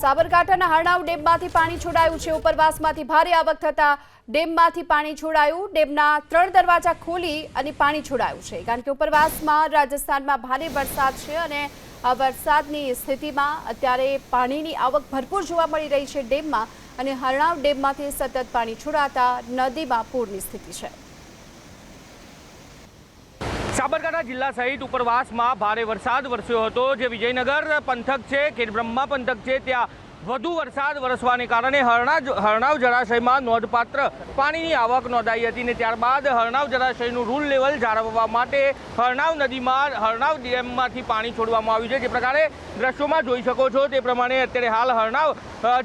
સાબરકાંઠાના હરણાવ ડેમમાંથી પાણી છોડાયું છે. ઉપરવાસમાંથી ભારે આવક થતા ડેમમાંથી પાણી છોડાયું. ડેમના ત્રણ દરવાજા ખોલી અને પાણી છોડાયું છે. કારણ કે ઉપરવાસમાં રાજસ્થાનમાં ભારે વરસાદ છે અને આ વરસાદની સ્થિતિમાં અત્યારે પાણીની આવક ભરપૂર જોવા મળી રહી છે ડેમમાં અને હરણાવ ડેમમાંથી સતત પાણી છોડાતા નદીમાં પૂરની સ્થિતિ છે. સાબરકાંઠા જિલ્લા સહિત ઉપરવાસમાં ભારે વરસાદ વરસ્યો હતો, જે વિજયનગર પંથક છે કે બ્રહ્મા પંથક છે, ત્યાં વધુ વરસાદ વરસવાને કારણે હરણા હરણાવ જળાશયમાં નોંધપાત્ર પાણીની આવક નોંધાઈ હતી ને ત્યારબાદ હરણાવ જળાશયનું રૂલ લેવલ જાળવવા માટે હરણાવ નદીમાં, હરણાવ ડેમમાંથી પાણી છોડવામાં આવ્યું છે. જે પ્રકારે દ્રશ્યોમાં જોઈ શકો છો તે પ્રમાણે અત્યારે હાલ હરણાવ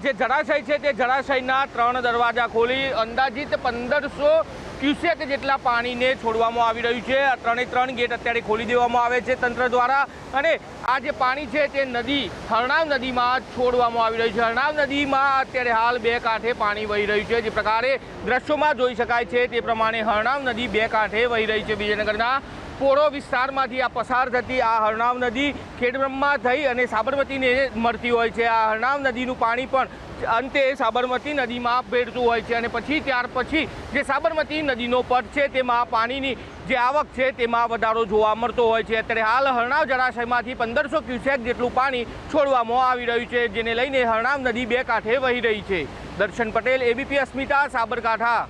જે જળાશય છે તે જળાશયના ત્રણ દરવાજા ખોલી અંદાજિત પંદરસો ક્યુસેક જેટલા પાણીને છોડવામાં આવી રહ્યું છે. ત્રણે ત્રણ ગેટ અત્યારે ખોલી દેવામાં આવે છે તંત્ર દ્વારા. અને આ જે પાણી છે તે નદી, હરણાવ નદીમાં છોડવામાં આવી રહ્યું છે. હરણાવ નદીમાં અત્યારે હાલ બે કાંઠે પાણી વહી રહ્યું છે. જે પ્રકારે દ્રશ્યોમાં જોઈ શકાય છે તે પ્રમાણે હરણાવ નદી બે કાંઠે વહી રહી છે. વિજયનગરના પોળો વિસ્તારમાંથી આ પસાર થતી આ હરણાવ નદી ખેડબ્રહ્મા થઈ અને સાબરમતીને મળતી હોય છે. આ હરણાવ નદીનું પાણી પણ અંતે સાબરમતી નદીમાં ભેળતું હોય છે અને પછી ત્યાર પછી જે સાબરમતી નદીનો પટ છે તેમાં પાણીની જે આવક છે તેમાં વધારો જોવા મળતો હોય છે. અત્યારે હાલ હરણાવ જળાશયમાંથી પંદરસો ક્યુસેક જેટલું પાણી છોડવામાં આવી રહ્યું છે, જેને લઈને હરણાવ નદી બે કાંઠે વહી રહી છે. દર્શન પટેલ એબીપી અસ્મિતા, સાબરકાંઠા.